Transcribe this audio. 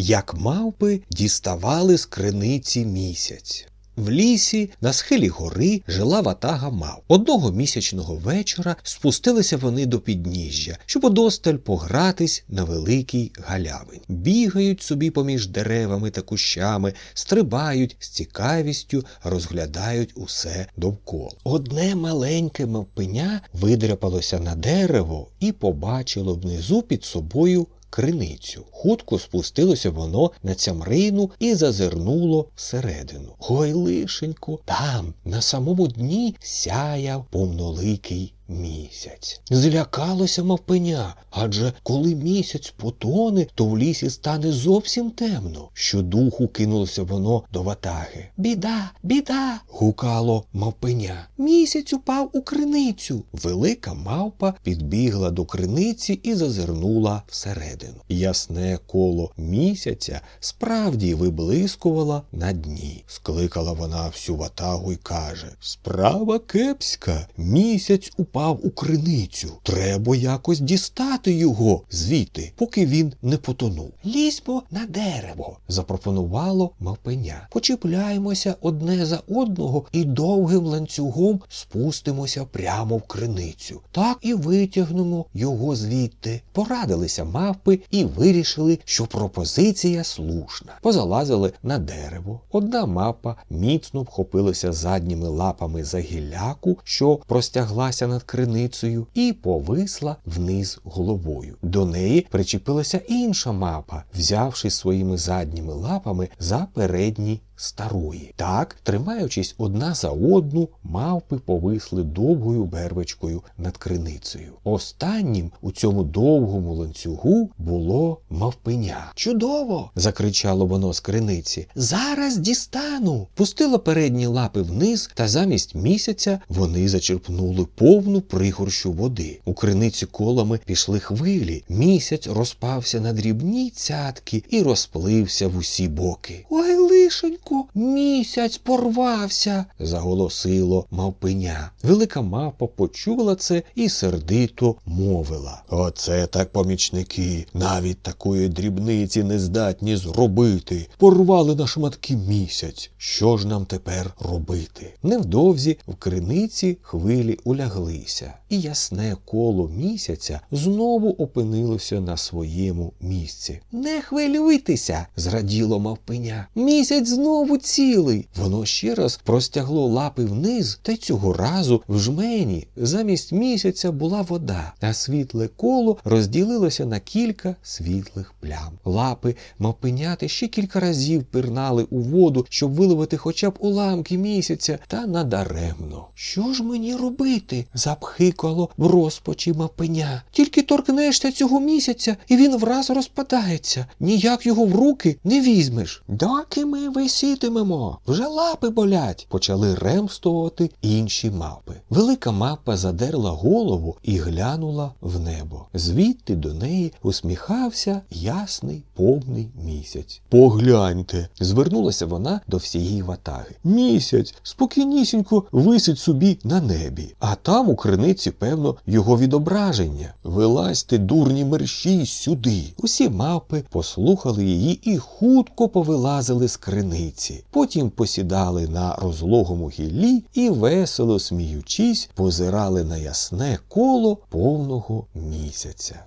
як мавпи діставали з криниці місяць. В лісі на схилі гори жила ватага мав. Одного місячного вечора спустилися вони до підніжжя, щоб удосталь погратись на великій галявині. Бігають собі поміж деревами та кущами, стрибають з цікавістю, розглядають усе довкола. Одне маленьке мавпеня видряпалося на дерево і побачило внизу під собою криницю. Хутко спустилося воно на цямрину і зазирнуло всередину. Ой, лишенько, там, на самому дні, сяяв повноликий місяць. Злякалося мавпеня, адже коли місяць потоне, то в лісі стане зовсім темно. Щодуху кинулося воно до ватаги. Біда, біда. гукало мавпеня. Місяць упав у криницю. Велика мавпа підбігла до криниці і зазирнула всередину. Ясне коло місяця справді виблискувала на дні. Скликала вона всю ватагу й каже: Справа кепська, місяць упав у криницю. Треба якось дістати його звідти, поки він не потонув. Лізьмо на дерево, запропонувало мавпеня. Почіпляємося одне за одного і довгим ланцюгом спустимося прямо в криницю. Так і витягнемо його звідти. Порадилися мавпи і вирішили, що пропозиція слушна. Позалазили на дерево. Одна мавпа міцно вхопилася задніми лапами за гілляку, що простяглася над криницею, і повисла вниз головою. До неї причепилася інша мапа, взявши своїми задніми лапами за передні старої. Так, тримаючись одна за одну, мавпи повисли довгою вервичкою над криницею. Останнім у цьому довгому ланцюгу було мавпеня. Чудово! закричало воно з криниці. Зараз дістану. Пустило передні лапи вниз, та замість місяця вони зачерпнули повну пригорщу води. У криниці колами пішли хвилі. Місяць розпався на дрібні цятки і розплився в усі боки. Ой, лишенько, місяць порвався, заголосило мавпеня. Велика мавпа почула це і сердито мовила. Оце так помічники, навіть такої дрібниці не здатні зробити. Порвали на шматки місяць. Що ж нам тепер робити? Невдовзі в криниці хвилі уляглися, і ясне коло місяця знову опинилося на своєму місці. Не хвилюйтеся, зраділо мавпеня. Місяць знову цілий. Воно ще раз простягло лапи вниз, та й цього разу в жмені замість місяця була вода, а світле коло розділилося на кілька світлих плям. Лапи мавпеняти ще кілька разів пирнали у воду, щоб виловити хоча б уламки місяця, та надаремно. Що ж мені робити? запхикало в розпачі мавпеня. Тільки торкнешся цього місяця, і він враз розпадається. Ніяк його в руки не візьмеш. Доки ми висітимемо, вже лапи болять, почали ремствувати інші мавпи. Велика мавпа задерла голову і глянула в небо. Звідти до неї усміхався ясний повний місяць. Погляньте, звернулася вона до всієї ватаги. Місяць спокійнісінько висить собі на небі, а там у криниці, певно, його відображення. Вилазьте, дурні мерщій, сюди. Усі мавпи послухали її і хутко повилазили з криниці. Потім посідали на розлогому гіллі і, весело сміючись, позирали на ясне коло повного місяця.